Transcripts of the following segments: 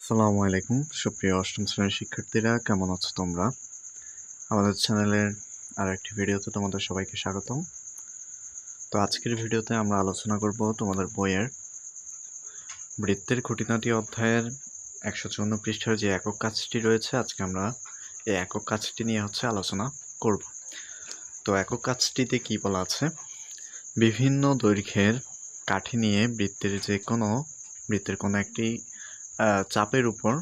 আসসালামু আলাইকুম, সুপ্রিয় অষ্টম শ্রেণির শিক্ষার্থীরা, কেমন আছো তোমরা? আমাদের চ্যানেলের আর একটি ভিডিওতে তোমাদের সবাইকে স্বাগতম। তো আজকের ভিডিওতে আমরা আলোচনা করব তোমাদের বইয়ের বৃত্তের খুঁটিনাটি অধ্যায়ের একশো চুয়ান্ন পৃষ্ঠার যে একক কাজটি রয়েছে, আজকে আমরা এই একক কাজটি নিয়ে হচ্ছে আলোচনা করব। তো একক কাজটিতে কি বলা আছে? বিভিন্ন দৈর্ঘ্যের কাঠি নিয়ে বৃত্তের যে কোনো, বৃত্তের কোনো একটি চাপের উপর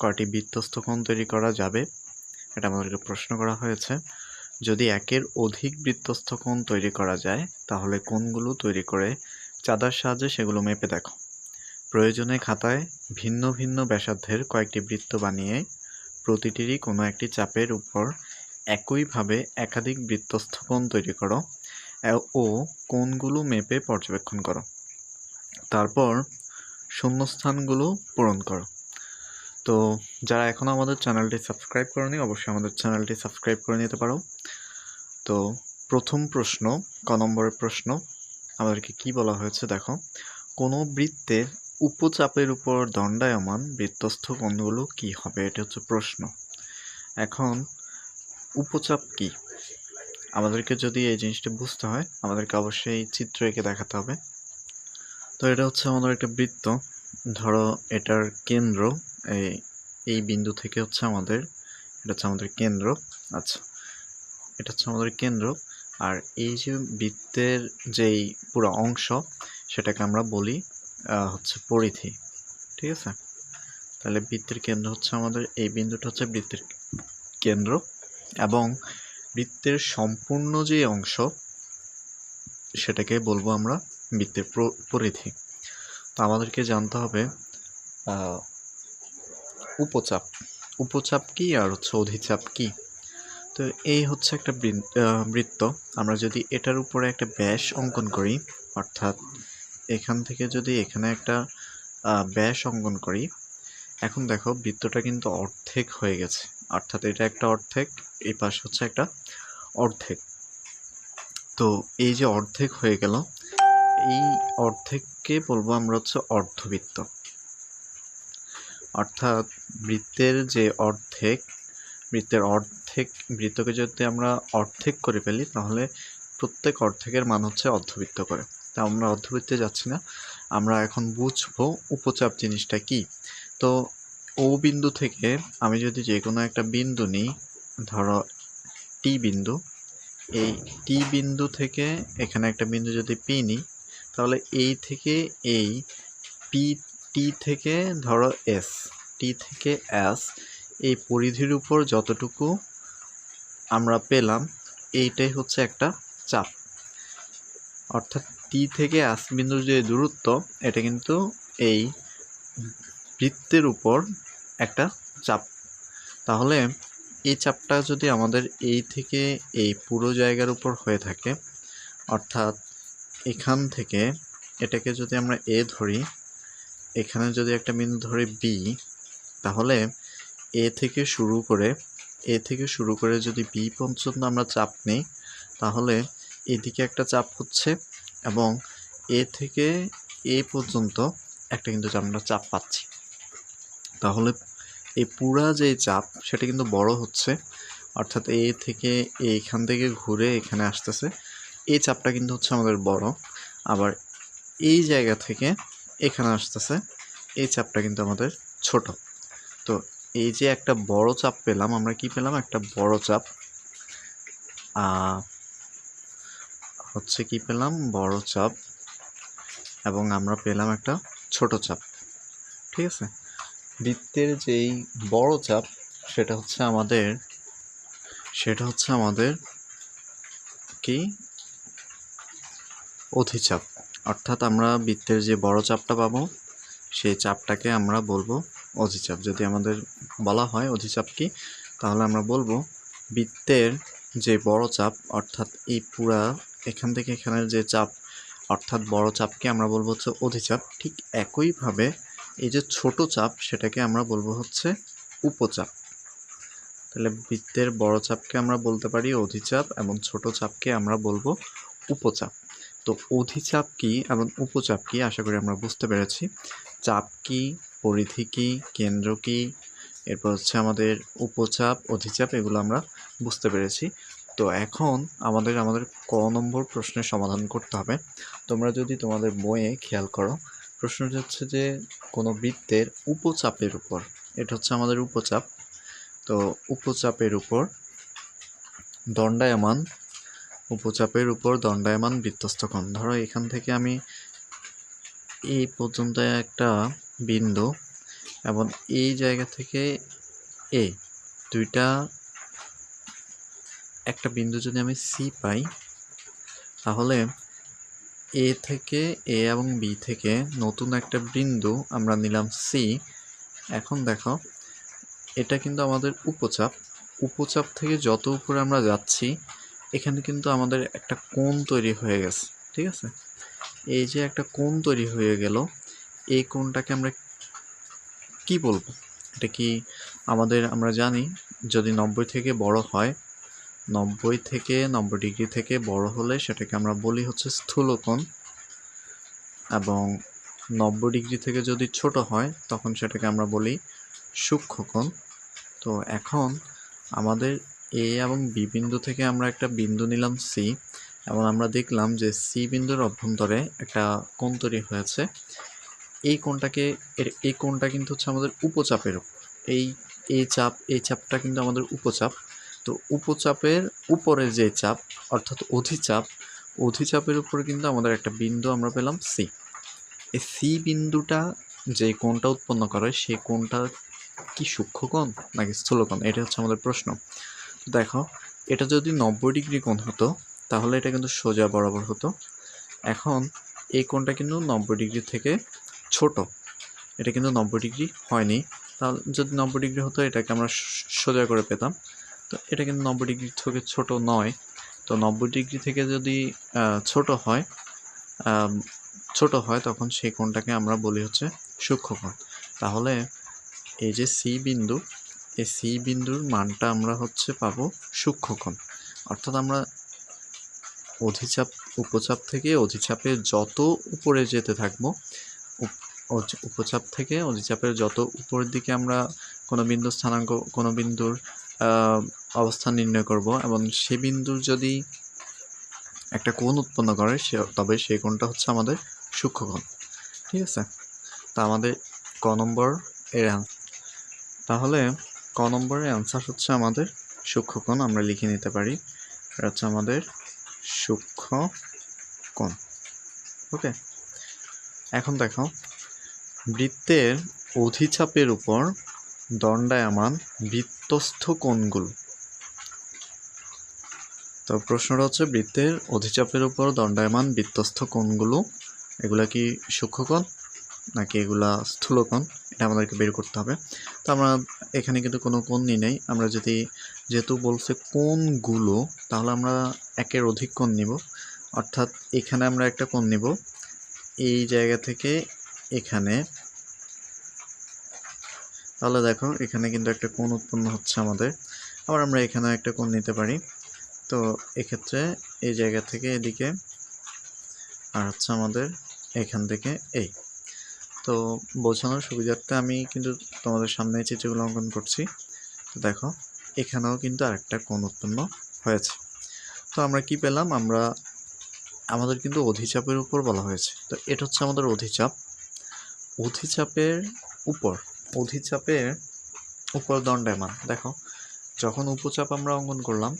কয়টি বৃত্তস্থ কোণ তৈরি করা যাবে এটা আমাদেরকে প্রশ্ন করা হয়েছে। যদি একের অধিক বৃত্তস্থ কোণ তৈরি করা যায়, তাহলে কোণগুলো তৈরি করে চাঁদার সাহায্যে সেগুলো মেপে দেখো। প্রয়োজনে খাতায় ভিন্ন ভিন্ন ব্যাসার্ধের কয়েকটি বৃত্ত বানিয়ে প্রতিটিরই কোনো একটি চাপের উপর একইভাবে একাধিক বৃত্তস্থ কোণ তৈরি করো ও কোণগুলো মেপে পর্যবেক্ষণ করো। তারপর শূন্যস্থানগুলো পূরণ করো। তো যারা এখনও আমাদের চ্যানেলটি সাবস্ক্রাইব করেনি, অবশ্যই আমাদের চ্যানেলটি সাবস্ক্রাইব করে নিতে পারো। তো প্রথম প্রশ্ন, ক নম্বরের প্রশ্ন, আমাদেরকে কি বলা হয়েছে দেখো। কোনো বৃত্তের উপচাপের উপর দণ্ডায়মান বৃত্তস্থ কোণগুলো কি হবে? এটা হচ্ছে প্রশ্ন। এখন উপচাপ কি? আমাদেরকে যদি এই জিনিসটা বুঝতে হয়, আমাদেরকে অবশ্যই চিত্র এঁকে দেখাতে হবে। তো এটা হচ্ছে আমাদের একটা বৃত্ত। ধরো এটার কেন্দ্র, এই এই বিন্দু থেকে হচ্ছে আমাদের, এটা হচ্ছে আমাদের কেন্দ্র আচ্ছা এটা হচ্ছে আমাদের কেন্দ্র, আর এই যে বৃত্তের যেই পুরো অংশ, সেটাকে আমরা বলি হচ্ছে পরিধি, ঠিক আছে? তাহলে বৃত্তের কেন্দ্র হচ্ছে আমাদের, এই বিন্দুটা হচ্ছে বৃত্তের কেন্দ্র, এবং বৃত্তের সম্পূর্ণ যে অংশ, সেটাকে বলব আমরা বৃত্তের পরিধি। তো আমাদেরকে জানতে হবে উপচাপ। উপচাপ কি আর হচ্ছে অধিচাপ কি? তো এই হচ্ছে একটা বৃত্ত। আমরা যদি এটার উপরে একটা ব্যাস অঙ্কন করি, অর্থাৎ এখান থেকে যদি এখানে একটা ব্যাস অঙ্কন করি, এখন দেখো বৃত্তটা কিন্তু অর্ধেক হয়ে গেছে। অর্থাৎ এটা একটা অর্ধেক, এই পাশ হচ্ছে একটা অর্ধেক। তো এই যে অর্ধেক হয়ে গেল, এই অর্ধেককে বলব আমরা হচ্ছে অর্ধবৃত্ত। অর্থাৎ বৃত্তের যে অর্ধেক, বৃত্তের অর্ধেক, বৃত্তকে যদি আমরা অর্ধেক করে ফেলি, তাহলে প্রত্যেক অর্ধেকের মান হচ্ছে অর্ধবৃত্ত করে। তা আমরা অর্ধবৃত্তে যাচ্ছি না। আমরা এখন বুঝব উপচাপ জিনিসটা কি। তো ও বিন্দু থেকে আমি যদি যে কোনো একটা বিন্দু নিই, ধরো টি বিন্দু, এই টি বিন্দু থেকে এখানে একটা বিন্দু যদি পি নিই তাহলে এই থেকে এই পি টি থেকে ধরো এস টি থেকে এস এই পরিধির উপর যতটুকু আমরা পেলাম, এইটাই হচ্ছে একটা চাপ। অর্থাৎ টি থেকে এস বিন্দুর যে দূরত্ব, এটা কিন্তু এই বৃত্তের উপর একটা চাপ। তাহলে এই চাপটা যদি আমাদের এই থেকে এই পুরো জায়গার উপর হয়ে থাকে, অর্থাৎ এখান থেকে এটাকে যদি আমরা এ ধরি, এখানে যদি একটা বিন্দু ধরি বি তাহলে এ থেকে শুরু করে এ থেকে শুরু করে যদি বি পর্যন্ত আমরা চাপ নিই, তাহলে এদিকে একটা চাপ হচ্ছে এবং এ থেকে এ পর্যন্ত একটা কিন্তু আমরা চাপ পাচ্ছি। তাহলে এই পুরা যে চাপ, সেটা কিন্তু বড় হচ্ছে। অর্থাৎ এ থেকে এইখান থেকে ঘুরে এখানে আসতেছে। এই চাপটা কিন্তু হচ্ছে আমাদের বড়। আবার এই জায়গা থেকে এখানে আসতেছে, এই চাপটা কিন্তু আমাদের ছোট। তো এই যে একটা বড় চাপ পেলাম, আমরা কি পেলাম? একটা বড় চাপ। হচ্ছে কি পেলাম? বড় চাপ। এবং আমরা পেলাম একটা ছোট চাপ। ঠিক আছে? বৃত্তের যেই বড় চাপ, সেটা হচ্ছে আমাদের, সেটা হচ্ছে আমাদের কি? অধিচাপ অর্থাৎ আমরা বৃত্তের যে বড় চাপটা পাবো, সেই চাপটাকে আমরা বলব অধিচাপ যদি আমাদের বলা হয় অধিচাপ কি, তাহলে আমরা বলব বৃত্তের যে বড় চাপ, অর্থাৎ এই পুরা এখান থেকে এখানের যে চাপ, অর্থাৎ বড় চাপকে আমরা বলব হচ্ছে অধিচাপ ঠিক একইভাবে এই যে ছোট চাপ, সেটাকে আমরা বলব হচ্ছে উপচাপ। তাহলে বৃত্তের বড় চাপকে আমরা বলতে পারি অধিচাপ এবং ছোট চাপকে আমরা বলব উপচাপ। তো অধিচাপ কি এবং উপচাপ কি? আশা করি আমরা বুঝতে পেরেছি। চাপ কি? পরিধি কি? কেন্দ্র কী? এরপর হচ্ছে আমাদের উপচাপ, অধিচাপ, এগুলো আমরা বুঝতে পেরেছি। তো এখন আমাদের আমাদের ক নম্বর প্রশ্নের সমাধান করতে হবে। তোমরা যদি তোমাদের বইয়ে খেয়াল করো, প্রশ্নটি হচ্ছে যে কোনো বৃত্তের উপচাপের উপর, এটা হচ্ছে আমাদের উপচাপ। তো উপচাপের উপর দণ্ডায়মান উপচাপের উপর দণ্ডায়মান বৃত্তস্থ কোণ ধরো, এখান থেকে আমি এই পর্যন্ত একটা বিন্দু এবং এই জায়গা থেকে এ দুইটা, একটা বিন্দু যদি আমি সি পাই, তাহলে এ থেকে এ এবং বি থেকে নতুন একটা বিন্দু আমরা নিলাম সি। এখন দেখো, এটা কিন্তু আমাদের উপচাপ। উপচাপ থেকে যত উপরে আমরা যাচ্ছি এখানে কিন্তু আমাদের একটা কোণ তৈরি হয়ে গেছে, ঠিক আছে? এই যে একটা কোণ তৈরি হয়ে গেল, এই কোণটাকে আমরা কি বলব? এটা কি আমাদের, আমরা জানি, যদি নব্বই থেকে বড় হয়, নব্বই থেকে নব্বই ডিগ্রি থেকে বড় হলে সেটাকে আমরা বলি হচ্ছে স্থূলকোণ এবং নব্বই ডিগ্রি থেকে যদি ছোট হয়, তখন সেটাকে আমরা বলি সূক্ষ্মকোণ তো এখন আমাদের এ এবং বি বিন্দু থেকে আমরা একটা বিন্দু নিলাম সি এবং আমরা দেখলাম যে সি বিন্দুর অভ্যন্তরে একটা কোণ তৈরি হয়েছে। এই কোণটাকে, এর, এই কোণটা কিন্তু হচ্ছে আমাদের উপচাপের উপর। এই এই চাপ, এই চাপটা কিন্তু আমাদের উপচাপ। তো উপচাপের উপরে যে চাপ, অর্থাৎ অধিচাপ, অধিচাপের উপরে কিন্তু আমাদের একটা বিন্দু আমরা পেলাম সি এই সি বিন্দুটা যে কোণটা উৎপন্ন করে সেই কোণটা কি সূক্ষ্মকোণ নাকি স্থূলকোণ এটা হচ্ছে আমাদের প্রশ্ন। দেখো, এটা যদি নব্বই ডিগ্রি কোণ হতো, তাহলে এটা কিন্তু সোজা বরাবর হতো। এখন এই কোণটা কিন্তু নব্বই ডিগ্রি থেকে ছোট। এটা কিন্তু নব্বই ডিগ্রি হয়নি। তাহলে যদি নব্বই ডিগ্রি হতো, এটাকে আমরা সোজা করে পেতাম। তো এটা কিন্তু নব্বই ডিগ্রি থেকে ছোট নয়। তো নব্বই ডিগ্রি থেকে যদি ছোট হয় ছোট হয়, তখন সেই কোণটাকে আমরা বলি হচ্ছে সূক্ষ্মকোণ তাহলে এই যে সি বিন্দু এই সি বিন্দুর মানটা আমরা হচ্ছে পাবো সূক্ষ্মকোণ। অর্থাৎ আমরা অধিচাপ, উপচাপ থেকে অধিচাপে যত উপরে যেতে থাকব উপচাপ থেকে অধিচাপের যত উপরের দিকে আমরা কোনো বিন্দু স্থানাঙ্ক, কোনো বিন্দুর অবস্থান নির্ণয় করব এবং সে বিন্দুর যদি একটা কোণ উৎপন্ন করে, সে, তবে সেই কোণটা হচ্ছে আমাদের সূক্ষ্মকোণ। ঠিক আছে? তা আমাদের ক নম্বর এর তাহলে ক নম্বরের অ্যান্সার হচ্ছে আমাদের সূক্ষ্মকোণ, আমরা লিখে নিতে পারি। এটা হচ্ছে আমাদের সূক্ষ্ম কোণ ওকে এখন দেখো, বৃত্তের অধিচাপের উপর দণ্ডায়মান বৃত্তস্থ কোণগুলো। তো প্রশ্নটা হচ্ছে, বৃত্তের অধিচাপের উপর দণ্ডায়মান বৃত্তস্থ কোণগুলো, এগুলা কি সূক্ষ্মকোণ? নাকি এগুলা স্থূলকোণ, এটা আমাদেরকে বের করতে হবে। তো আমরা এখানে কিন্তু কোনো কোণ নিই। আমরা যদি যেহেতু বলছে কোণগুলো, তাহলে আমরা একের অধিক কোণ নিব। অর্থাৎ এখানে আমরা একটা কোণ নিব। এই জায়গা থেকে এখানে, তাহলে দেখো এখানে কিন্তু একটা কোণ উৎপন্ন হচ্ছে আমাদের। আবার আমরা এখানে একটা কোণ নিতে পারি। তো এক্ষেত্রে এই জায়গা থেকে এদিকে, আর হচ্ছে আমাদের এখান থেকে এই। তো বোঝানোর সুবিধার্থে আমি কিন্তু তোমাদের সামনে চিত্রগুলো অঙ্কন করছি। তো দেখো, এখানেও কিন্তু আরেকটা কোণ উৎপন্ন হয়েছে। তো আমরা কি পেলাম? আমরা, আমাদের কিন্তু অধিচাপের উপর বলা হয়েছে। তো এটা হচ্ছে আমাদের অধিচাপ। অধিচাপের উপর অধিচাপের উপর দণ্ডায়মান দেখো, যখন উপচাপ আমরা অঙ্কন করলাম,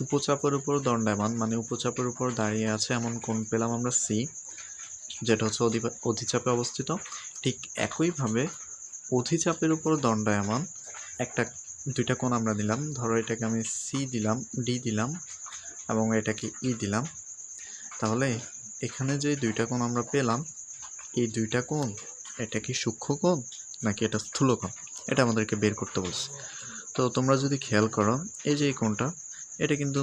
উপচাপের উপর দণ্ডায়মান মানে উপচাপের উপর দাঁড়িয়ে আছে এমন কোণ পেলাম আমরা সি যেটা হচ্ছে অধিচাপে অবস্থিত, ঠিক একইভাবে অধিচাপের উপর দণ্ডায়মান একটা, দুইটা কোণ আমরা দিলাম ধরো এটাকে আমি সি দিলাম ডি দিলাম এবং এটাকে ই দিলাম। তাহলে এখানে যে দুইটা কোণ আমরা পেলাম, এই দুইটা কোণ এটা কি সূক্ষ্ম কোণ নাকি এটা স্থূল কোণ? এটা আমাদেরকে বের করতে বলছে। তো তোমরা যদি খেয়াল করো, এই যে এই কোণটা, এটা কিন্তু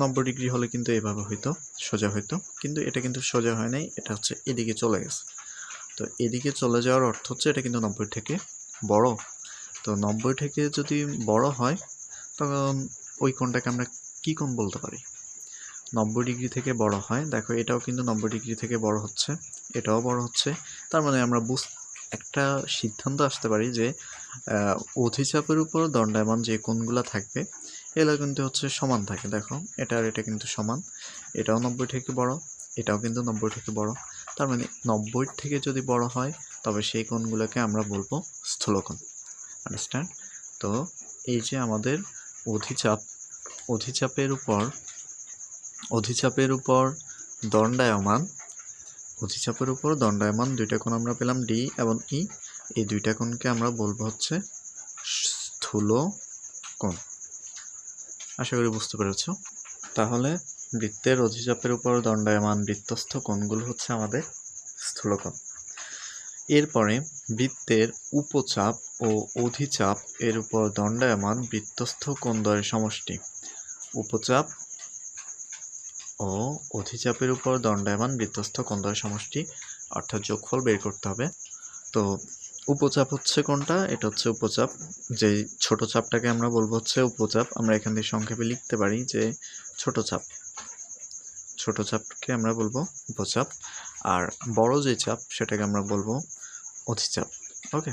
নব্বই ডিগ্রি হলে কিন্তু এভাবে হইতো, সোজা হইতো। কিন্তু এটা কিন্তু সোজা হয় নাই, এটা হচ্ছে এদিকে চলে গেছে। তো এদিকে চলে যাওয়ার অর্থ হচ্ছে এটা কিন্তু নব্বই থেকে বড়। তো নব্বই থেকে যদি বড় হয়, তখন ওই কোণটাকে আমরা কী কোণ বলতে পারি? নব্বই ডিগ্রি থেকে বড় হয়। দেখো, এটাও কিন্তু নব্বই ডিগ্রি থেকে বড় হচ্ছে, এটাও বড় হচ্ছে। তার মানে আমরা বুঝ, একটা সিদ্ধান্ত আসতে পারি যে অধিচাপের উপর দণ্ডায়মান যে কোণগুলো থাকবে এগুলো কিন্তু হচ্ছে সমান থাকে, দেখো। এটা আর এটা কিন্তু সমান। এটাও নব্বই থেকে বড়, এটাও কিন্তু নব্বই থেকে বড়। তার মানে নব্বই থেকে যদি বড় হয়, তবে সেই কোণগুলোকে আমরা বলব স্থূলকোণ। আন্ডারস্ট্যান্ড তো এই যে আমাদের অধিচাপ, অধিচাপের উপর অধিচাপের উপর দণ্ডায়মান, অধিচাপের উপর দণ্ডায়মান দুইটা কোণ আমরা পেলাম ডি এবং ই এই দুইটা কোণকে আমরা বলব হচ্ছে স্থূল কোণ আশা করি বুঝতে পেরেছ। তাহলে বৃত্তের অধিচাপের উপর দণ্ডায়মান বৃত্তস্থ কোণগুলো হচ্ছে আমাদের স্থূলকোণ। এরপরে বৃত্তের উপচাপ ও অধিচাপ এর উপর দণ্ডায়মান বৃত্তস্থ কোণদ্বয়ের সমষ্টি। উপচাপ ও অধিচাপের উপর দণ্ডায়মান বৃত্তস্থ কোণদ্বয়ের সমষ্টি অর্থাৎ যোগফল বের করতে হবে। তো উপচাপ হচ্ছে কোনটা? এটা হচ্ছে উপচাপ। যে ছোট চাপটাকে আমরা বলব হচ্ছে উপচাপ। আমরা এখান থেকে সংক্ষেপে লিখতে পারি যে ছোট চাপ। ছোট চাপকে আমরা বলব উপচাপ। আর বড় যে চাপ, সেটাকে আমরা বলব অধিচাপ। ওকে?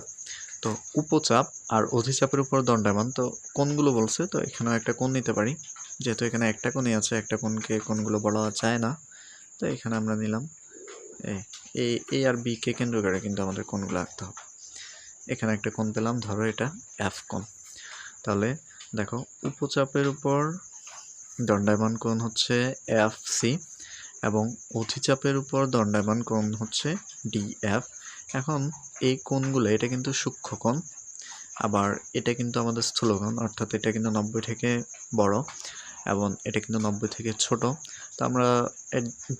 তো উপচাপ আর অধিচাপের উপর দণ্ডায়মান। তো কোনগুলো বলছে? তো এখানেও একটা কোণ নিতে পারি। যেহেতু এখানে একটা কোণই আছে, একটা কোণকে কোনগুলো বলা যায় না। তো এখানে আমরা নিলাম এ এ আর বি কে কেন্দ্র করে কিন্তু আমাদের কোণগুলো আঁকতে হবে। এখানে একটা কোণ পেলাম, ধরো এটা এফ কোণ। তাহলে দেখো, উপচাপের উপর দণ্ডায়মান কোণ হচ্ছে এফ সি এবং অধিচাপের উপর দণ্ডায়মান কোণ হচ্ছে ডি এফ এখন এই কোণগুলো, এটা কিন্তু সূক্ষ্ম কোণ, আবার এটা কিন্তু আমাদের স্থূলকোণ অর্থাৎ এটা কিন্তু নব্বই থেকে বড়। এবং এটা কিন্তু নব্বই থেকে ছোট। তো আমরা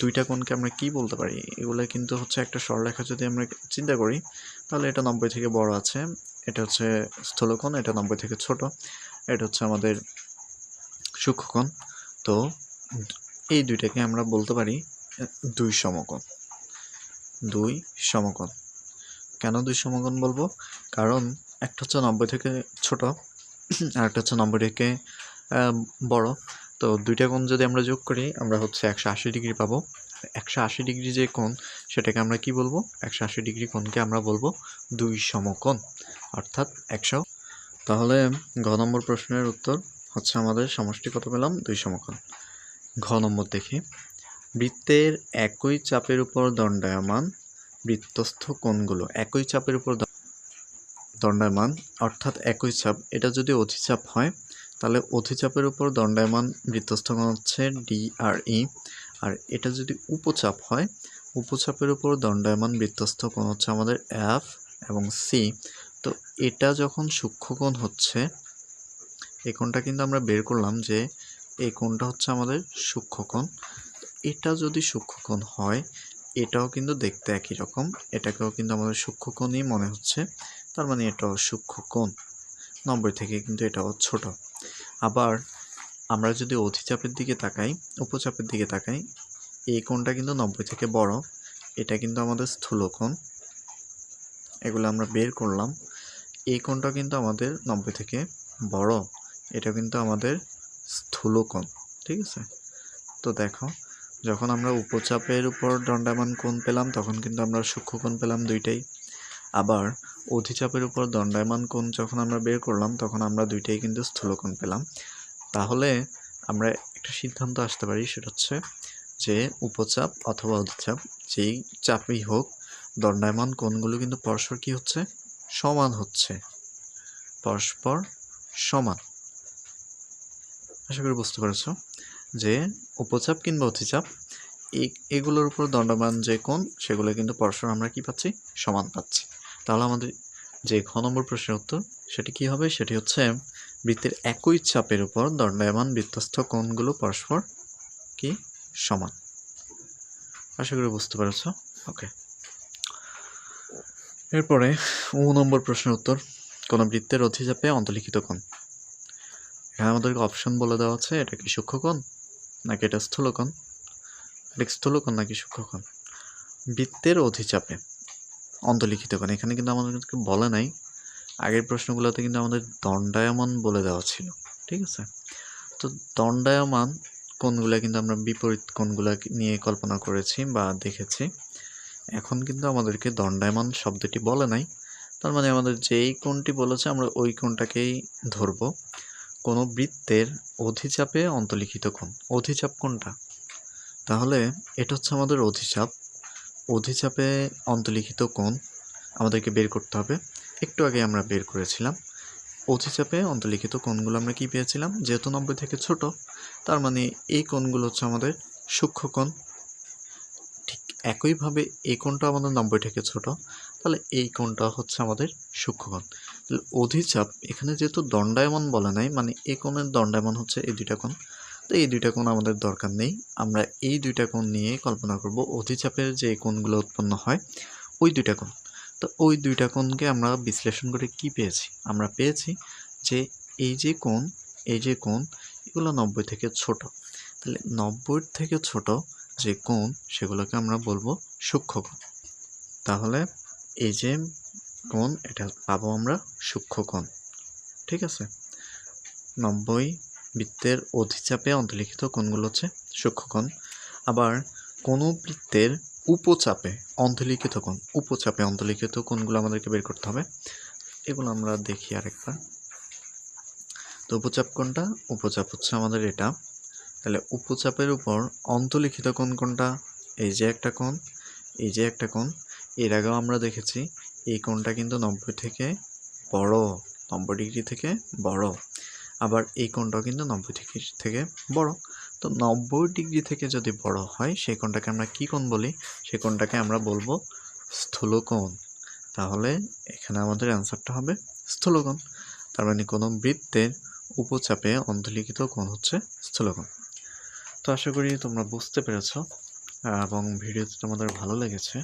দুইটা কোণকে আমরা কি বলতে পারি? এগুলো কিন্তু হচ্ছে একটা সরলরেখা যদি আমরা চিন্তা করি, তাহলে এটা নব্বই থেকে বড় আছে। এটা হচ্ছে স্থূলকোণ, এটা নব্বই থেকে ছোট। এটা হচ্ছে আমাদের সূক্ষ্মকোণ। তো এই দুইটাকে আমরা বলতে পারি দুই সমকোণ। দুই সমকোণ। কেন দুই সমকোণ বলব? কারণ একটা হচ্ছে নব্বই থেকে ছোট, আর একটা হচ্ছে নব্বই থেকে বড়। তো দুইটা কোণ যদি আমরা যোগ করি, আমরা হচ্ছে একশো আশি ডিগ্রি পাবো। একশো আশি ডিগ্রি যে কোণ, সেটাকে আমরা কি বলব? একশো আশি ডিগ্রি কোণকে আমরা বলব দুই সমকোণ, অর্থাৎ একশো। তাহলে ঘ নম্বর প্রশ্নের উত্তর হচ্ছে আমাদের সমষ্টি কত পেলাম? দুই সমকোণ। ঘ নম্বর দেখি। বৃত্তের একই চাপের উপর দণ্ডায়মান বৃত্তস্থ কোণগুলো, একই চাপের উপর দণ্ডায়মান, অর্থাৎ একই চাপ। এটা যদি অধিচাপ হয় তাহলে অধিচাপের উপর দণ্ডায়মান বৃত্তস্থ কোণ হচ্ছে ডি আর এটা যদি উপচাপ হয়, উপচাপের উপর দণ্ডায়মান বৃত্তস্থ কোণ হচ্ছে আমাদের এফ এবং সি। তো এটা যখন সূক্ষ্মকোণ হচ্ছে, এই কোণটা কিন্তু আমরা বের করলাম যে এই কোণটা হচ্ছে আমাদের সূক্ষ্মকোণ এটা যদি সূক্ষ্মকোণ হয়, এটাও কিন্তু দেখতে একই রকম। এটাকেও কিন্তু আমাদের সূক্ষ্মকোণই মনে হচ্ছে। তার মানে এটাও সূক্ষ্মকোণ নব্বই থেকে কিন্তু এটাও ছোট। আবার আমরা যদি অধিচাপের দিকে তাকাই, উপচাপের দিকে তাকাই, এই কোণটা কিন্তু নব্বই থেকে বড়। এটা কিন্তু আমাদের স্থূলকোণ এগুলো আমরা বের করলাম। এই কোণটা কিন্তু আমাদের নব্বই থেকে বড়। এটা কিন্তু আমাদের স্থূলকোণ ঠিক আছে? তো দেখো, যখন আমরা উপচাপের উপর দণ্ডায়মান কোণ পেলাম, তখন কিন্তু আমরা সূক্ষ্মকোণ পেলাম দুইটাই। আবার অধিচাপের উপর দণ্ডায়মান কোণ যখন আমরা বের করলাম, তখন আমরা দুইটাই কিন্তু স্থূলকোণ পেলাম। তাহলে আমরা একটা সিদ্ধান্ত আসতে পারি, সেটা হচ্ছে যে উপচাপ অথবা অধিচাপ যেই চাপই হোক, দণ্ডায়মান কোণগুলো কিন্তু পরস্পর কি হচ্ছে? সমান হচ্ছে। পরস্পর সমান। আশা করি বুঝতে পেরেছ যে উপচাপ কিংবা অধিচাপ এই এগুলোর উপর দণ্ডমান যে কোণ, সেগুলো কিন্তু পরস্পর আমরা কি পাচ্ছি? সমান পাচ্ছি। তাহলে আমাদের যে ঘ নম্বর প্রশ্নের উত্তর, সেটি কি হবে? সেটি হচ্ছে বৃত্তের একই চাপের উপর দণ্ডায়মান বৃত্তস্থ কোণগুলো পরস্পর কি? সমান। আশা করি বুঝতে পেরেছ? ওকে। এরপরে উ নম্বর প্রশ্নের উত্তর, কোন বৃত্তের অধিচাপে অন্তলিখিত কোণ? এখানে আমাদেরকে অপশন বলে দেওয়া আছে, এটা কি সূক্ষ্মকোণ নাকি এটা স্থূলকোণ এটা স্থূলকোণ নাকি সূক্ষ্মকোণ বৃত্তের অধিচাপে। অন্তর্লিখিত কোণ এখানে কিন্তু আমাদেরকে বলে নাই। আগের প্রশ্নগুলোতে কিন্তু আমাদের দণ্ডায়মান বলে দেওয়া ছিল। ঠিক আছে? তো দণ্ডায়মান কোনগুলো কিন্তু আমরা বিপরীত কোণগুলো নিয়ে কল্পনা করেছি বা দেখেছি, এখন কিন্তু আমাদেরকে দণ্ডায়মান শব্দটি বলে নাই। তার মানে আমাদের যেই কোণটি বলেছে আমরা ওই কোণটাকেই ধরব। কোনো বৃত্তের অধিচাপে অন্তলিখিত কোণ। অধিচাপ কোনটা? তাহলে এটা হচ্ছে আমাদের অধিচাপ। অধিচাপে অন্তলিখিত কোণ আমাদেরকে বের করতে হবে। একটু আগে আমরা বের করেছিলাম। অধিচাপে অন্তলিখিত কোণগুলো আমরা কি পেয়েছিলাম? যেহেতু নব্বই থেকে ছোট, তার মানে এই কোণগুলো হচ্ছে আমাদের সূক্ষ্ম কোণ। ঠিক একইভাবে এই কোণটা আমাদের নব্বই থেকে ছোট, তাহলে এই কোণটা হচ্ছে আমাদের সূক্ষ্ম কোণ। তাহলে অধিচাপ এখানে যেহেতু দণ্ডায়মান বলে নাই মানে এই কোণের দণ্ডায়মান হচ্ছে এই দুইটা কোণ। তো এই দুইটা কোণ আমাদের দরকার নেই। আমরা এই দুইটা কোণ নিয়ে কল্পনা করব অধিচাপের যে কোণগুলো উৎপন্ন হয়, ওই দুইটা কোণ। তো ওই দুইটা কোণকে আমরা বিশ্লেষণ করে কি পেয়েছি? আমরা পেয়েছি যে এই যে কোণ, এই যে কোণ, এগুলো নব্বই থেকে ছোট। তাহলে নব্বই থেকে ছোট যে কোণ, সেগুলোকে আমরা বলব সূক্ষ্ম কোণ। তাহলে এই যে কোণ, এটা পাবো আমরা সূক্ষ্ম কোণ। ঠিক আছে? নব্বই বৃত্তের অধিচাপে অন্তর্লিখিত কোণগুলো হচ্ছে সূক্ষ্মকোণ। আবার কোনো বৃত্তের উপচাপে অন্তর্লিখিত কোণ, উপচাপে অন্তর্লিখিত কোণগুলো আমাদেরকে বের করতে হবে। এগুলো আমরা দেখি আরেকবার। তো উপচাপ কোনটা উপচাপ হচ্ছে আমাদের এটা। তাহলে উপচাপের উপর অন্তর্লিখিত কোণ কোনটা এই যে একটা কোণ, এই যে একটা কোণ, এর আগেও আমরা দেখেছি, এই কোণটা কিন্তু নব্বই থেকে বড়, নব্বই ডিগ্রি থেকে বড়। আবার এই কোণটাও কিন্তু নব্বই ডিগ্রি থেকে বড়। তো নব্বই ডিগ্রি থেকে যদি বড় হয়, সেই কোণটাকে আমরা কী কোণ বলি? সেই কোণটাকে আমরা বলব স্থূলকোণ। তাহলে এখানে আমাদের অ্যান্সারটা হবে স্থূলকোণ। তার মানে কোনো বৃত্তের উপচাপে অন্তর্লিখিত কোণ হচ্ছে স্থূলকোণ। তো আশা করি তোমরা বুঝতে পেরেছ, এবং ভিডিওটি তোমাদের ভালো লেগেছে।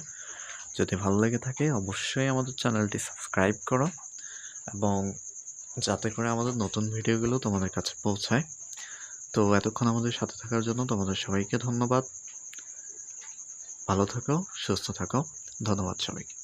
যদি ভালো লেগে থাকে, অবশ্যই আমাদের চ্যানেলটি সাবস্ক্রাইব করো, এবং যাতে করে আমাদের নতুন ভিডিওগুলো তোমাদের কাছে পৌঁছায়। তো এতক্ষণ আমাদের সাথে থাকার জন্য তোমাদের সবাইকে ধন্যবাদ। ভালো থাকো, সুস্থ থাকো। ধন্যবাদ সবাইকে।